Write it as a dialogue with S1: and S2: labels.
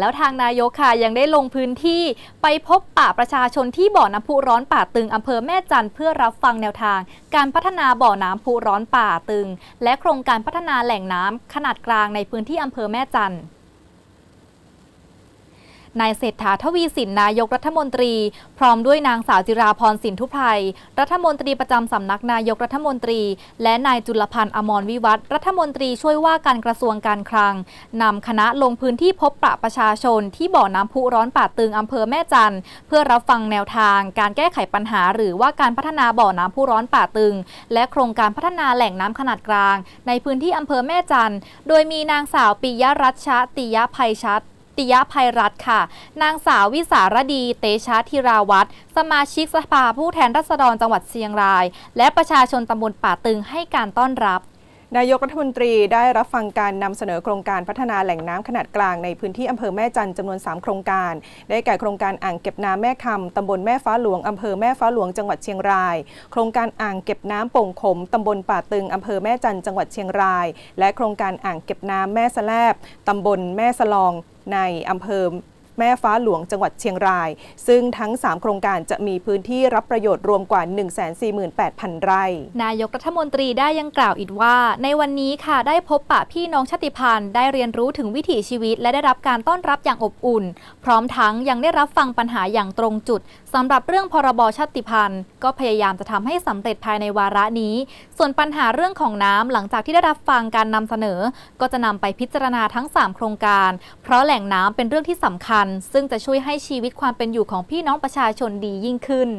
S1: แล้วทางนายกค่ะยังได้ลงพื้นที่ไปพบปะประชาชนที่บ่อน้ำพุร้อนป่าตึงอำเภอแม่จันเพื่อรับฟังแนวทาง การพัฒนาบ่อน้ำพุร้อนป่าตึง และโครงการพัฒนาแหล่งน้ำขนาดกลางในพื้นที่อำเภอแม่จันทร์ นายเศรษฐาทวีสินนายกรัฐมนตรี พร้อมด้วยนางสาวจิราพรสินทุไพรรัฐมนตรีประจำสำนักนายกรัฐมนตรี และนายจุลพันธ์อมรวิวัฒน์รัฐมนตรีช่วยว่าการกระทรวงการคลังนำคณะลงพื้นที่พบปะประชาชน ที่บ่อน้ำพุร้อนป่าตึงอำเภอแม่จันทร์เพื่อรับฟังแนวทาง การแก้ไขปัญหา หรือว่าการพัฒนาบ่อน้ำพุร้อนป่าตึง และโครงการพัฒนาแหล่งน้ำขนาดกลาง ในพื้นที่อำเภอแม่จันทร์โดยมีนางสาวปิยรัชชติยภัยชัด ติยภัยรัตค่ะ นางสาววิสารดี เตชะธิราวัตรสมาชิกสภาผู้แทนราษฎรจังหวัดเชียงราย และประชาชนตำบลป่าตึงให้การต้อนรับ
S2: นายกรัฐมนตรีได้รับฟังการนำเสนอโครงการพัฒนาแหล่งน้ำขนาดกลางในพื้นที่อำเภอแม่จันทร์จำนวน 3 โครงการ ได้แก่โครงการอ่างเก็บน้ำแม่คำตำบลแม่ฟ้าหลวงอำเภอแม่ฟ้าหลวงจังหวัดเชียงราย โครงการอ่างเก็บน้ำโป่งขมตำบลป่าตึงอำเภอแม่จันจังหวัดเชียงราย และโครงการอ่างเก็บน้ำแม่สแลบตำบลแม่สลอง ในอำเภอ แม่ฟ้าหลวงจังหวัดเชียงราย ซึ่งทั้ง 3 โครงการจะมีพื้นที่รับประโยชน์รวมกว่า 148,000 ไร่
S1: นายกรัฐมนตรีได้ยังกล่าวอีกว่า ในวันนี้ค่ะได้พบปะพี่น้องชาติพันธุ์ได้เรียนรู้ถึงวิถีชีวิต และได้รับการต้อนรับอย่างอบอุ่น พร้อมทั้งยังได้รับฟังปัญหาอย่างตรงจุดสำหรับเรื่องพรบชาติพันธุ์ ก็พยายามจะทำให้สำเร็จภายในวาระนี้ ส่วนปัญหาเรื่องของน้ำหลังจากที่ได้รับฟังการนำเสนอ ก็จะนำไปพิจารณาทั้ง 3 โครงการ เพราะแหล่งน้ำเป็นเรื่องที่สำคัญซึ่งจะช่วยให้ชีวิตความเป็นอยู่ของพี่น้องประชาชนดียิ่งขึ้น